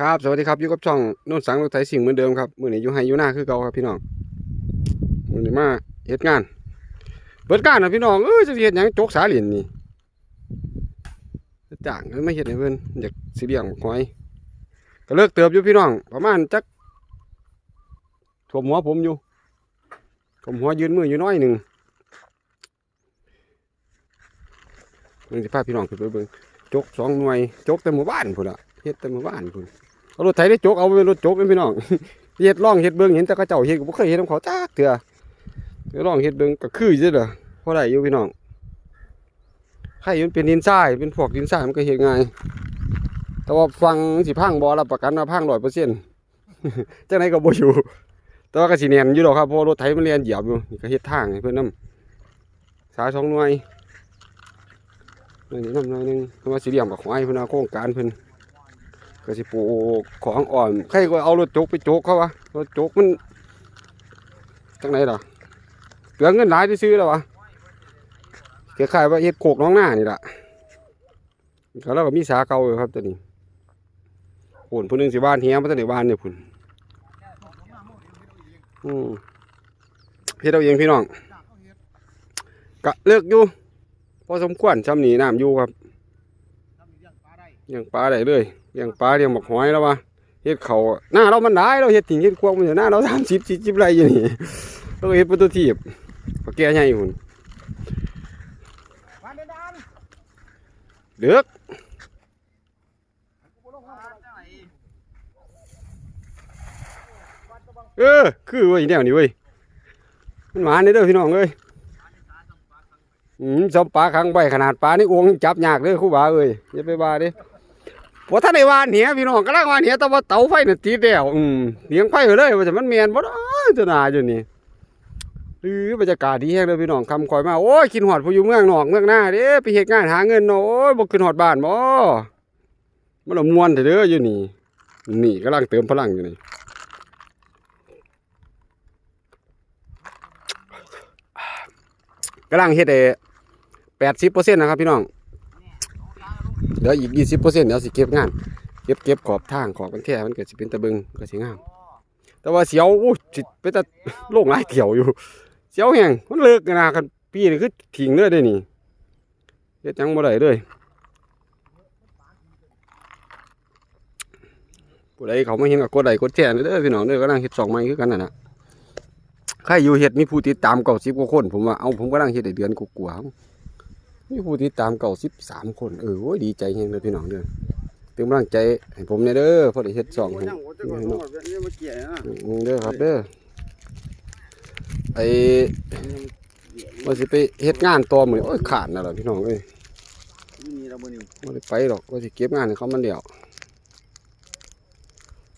ครับ สวัสดีครับอยู่กับช่องนุ่นสังรถไถสิ่งเหมือนเดิมครับมือนี้อยู่ไฮอยู่หน้าคือเก่าครับพี่น้องมือนี้มาเฮ็ดงานเปิดการนะพี่น้องเอ้ยจะเฮ็ดหยังโจกสาเหรียญนี่จะจ้างเพิ่นมาเฮ็ดให้เพิ่อนอยากสิเลี้ยงหอย ก็เลิกเติบอยู่พี่น้อง ประมาณจักท่วมหัวผมอยู่ท่วมหัวยืนมืออยู่น้อยหนึ่งเพิ่นสิพาพี่น้องขึ้นไปเบิ่งจกสองหน่วยจกแต่หมู่บ้านพุ่นละเฮ็ดแต่หมู่บ้านพุ่น รถไถได้จกเอาไปรถจกเลยพี่น้องเฮ็ดร่องเฮ็ดเบิ่งเห็นแต่เขาเจ้าเฮ็ดก็บ่เคยเฮ็ดของเขาจักเทื่อเดี๋ยวลองเฮ็ดเบิ่งก็คืออยู่เด้อพอได้อยู่พี่น้องใครมันเป็นดินทรายเป็นพวกดินทรายมันก็เฮ็ดง่ายแต่ว่าฟังสิพังบ่รับประกันว่าพัง100%จังไดก็บ่อยู่ แต่ว่าก็สิแน่นอยู่ดอกครับเพราะรถไถมันเลียนเหยียบอยู่นี่ก็เฮ็ดทางเพิ่อนน้ำสายสองหน่วยหน่วยนี้นำหน่วยนึงเพราะว่าสิเลี้ยงบักหอยเพิ่นเอาโครงการเพิ่น ก็สิปลูกของอ่อนใครก็เอารถจกไปจกเขาวะรถจกมันจังไหนล่ะเปลืองเงินหลายที่ซื้อแล้ววะเกี่ยขายว่าเฮ็ดโขกน้องหน้านี่ล่ะเขาแล้วก็มีสาเก่าอยู่ครับตัวนี้ผุนผู้หนึงสิบ้านเฮียมาตั้งแต่บ้านเนี่ยผุนอืมเฮ็ดเอาเองพี่น้องกะเลิกอยู่พอสมควรซ้ำนี่น้ำอยู่ครับ เลี้ยังปลาได้เลยเลี้ยงปลาเลี้ยงบักหอยแล้ววะเฮ็ดเขาหน้าเรามันได้เราเฮ็ดทิ้งเฮ็ดควงมันอยู่หน้าเราสามสิบสี่สิบไรอยู่นี่เราเฮ็ดประตูทีบก็แก่ใหญ่หุ่นเดือกกูลงมาจังไหนเออคือเว้ยแนวนี้เว้ยมันหมาเนี่ยเด้อพี่น้องเอ้ยอืมสมปลาขังใบขนาดปลานี่อวงจับยากเด้อครู่บาเอ้ยอย่าไปว่าเด้ พอท่านได้วานเหียพี่น้องกำลังวานเหียแต่ว่าเตาไฟน่ะติดแล้วอืมเลี้ยงไฟเลยว่าจะมันแม่นบ่เนาะจะนาอยู่นี่หรือบรรยากาศดีแฮงเลยพี่น้องคำคอยมาโอ้ยกินหอดผู้อยู่เมืองนอกเมืองหน้าเด้ไปเฮ็ดงานหาเงินเนาะโอ้ยบ่ขึ้นหอดบ้านบ่มันละมวนแต่เด้ออยู่นี่ นี่กำลังเติมพลังอยู่นี่กำลังเฮ็ดได้80%นะครับพี่น้อง เดี๋ยวอีก 20%เดี๋ยวสิเก็บงาน เก็บเก็บขอบทางขอบกันแท้มันก็สิเป็นตะบิงก็สิงาม แต่ว่าเสียวอู้สิไปแต่โล่งหลายเถี่ยวอยู่ เสียวแห้งมันเลิกกันนะกันปีนี่คือทิ้งเลยได้นี่เฮ็ดหยังบ่ได้เลยผู้ใดเขาไมาเห็นก็กดไลค์กดแชร์เด้อพี่น้องเด้อกำลังเฮ็ดสองไม้คือกันน่ะนะใครอยู่เฮ็ดมีผู้ติดตามเก่าสิบกว่าคน ผมว่าเอาผมกำลังเฮ็ดได้เดือนกว่าๆ มีผู้ติดตามเก่าสิบสามคน เออโอ้ยดีใจแฮงเลยพี่น้องเด้อเป็นกำลังใจให้ผมแน่เด้อพอได้เฮ็ดสองให้ยังจะก่อนหมดนี่มาเกี่ยนะอืมเด้อครับเด้อไอ้ว่าสิไปเฮ็ดงานต่อมื้อนี้โอ้ยขาดน่ะล่ะพี่น้องเอ้ยมีเราบนอยู่บ่ได้ไปหรอกว่าสิเก็บงานให้เขามันเดียว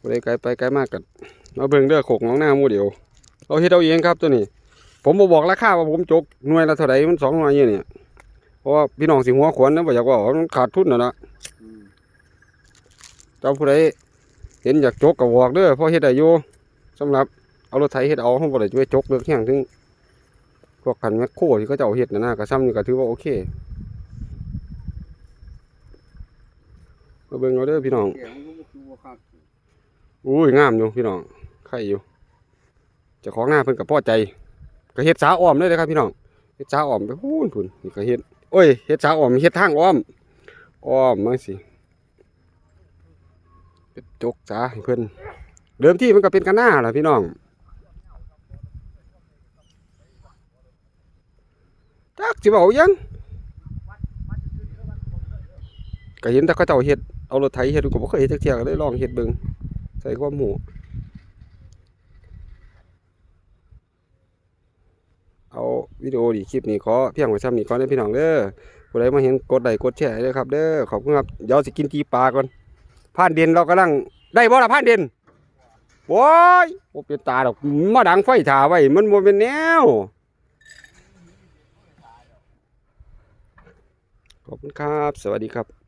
บ่ได้ไกลไปไกลมากกันมาเบิ่งเด้อโขกน้องหน้าหมู่เดียวเอาเฮ็ดเอาเองครับตัวนี้ ผมบ่บอกราคาว่าผมจกหน่วยละเท่าใดมัน2หน่วยอยู่เนี่ย เพราะว่าพี่น้องสิหัวขวนนะบ่อยากว่ามันขาดทุนน่ะนะเจ้าผู้ใดเห็นอยากจกก็บอกเด้อเพราะเฮ็ดได้อยู่สำหรับเอารถไถเฮ็ดเอาเขาบ่ได้จะไปจกเลือกแห้งถึงพวกคันแมคโครที่เขาเจ้าเฮ็ดนะนะก็ซ้ำนี่ก็ถือว่าโอเคมาเบิ่งเอาเด้อพี่น้อง อุ้ยงามอยู่พี่น้องไข่อยู่จ้าของหน้าเพิ่นก็พอใจก็เฮ็ดสาอ้อมเลยนะครับพี่น้องเฮ็ดสาอ้อมไปพูนพุ่นนี่ก็เฮ็ด โอ้ยเฮ็ดสาอ้อมเฮ็ดทางอ้อมอ้อมมาสิเป็นจกสาให้เพิ่นเดิมที่มันก็เป็นกันหน้าล่ะพี่น้องจักสิเว้ายังก็เห็นแต่เขาเจ้าเฮ็ดเอารถไถเฮ็ดก็บ่เคยเฮ็ดจักเที่ยก็เลยลองเฮ็ดเบิ่งใส่ความรู้ เอาวิดีโอดีคลิปนี้ขอเพียงไว้ซ้ำนี้ก่อนเด้อพี่น้องเด้อผู้ใดมาเห็นกดไลค์กดแชร์เด้อครับเด้อขอบคุณครับเดี๋ยวสิกินจีปลาก่อนผ่านเด่นเรากำลังได้บ่ละผ่านเด่นโอ้ยบ่เป็นตาดอกมาดังไฟถ่าไว้มันบ่เป็นแนวขอบคุณครับ สวัสดีครับ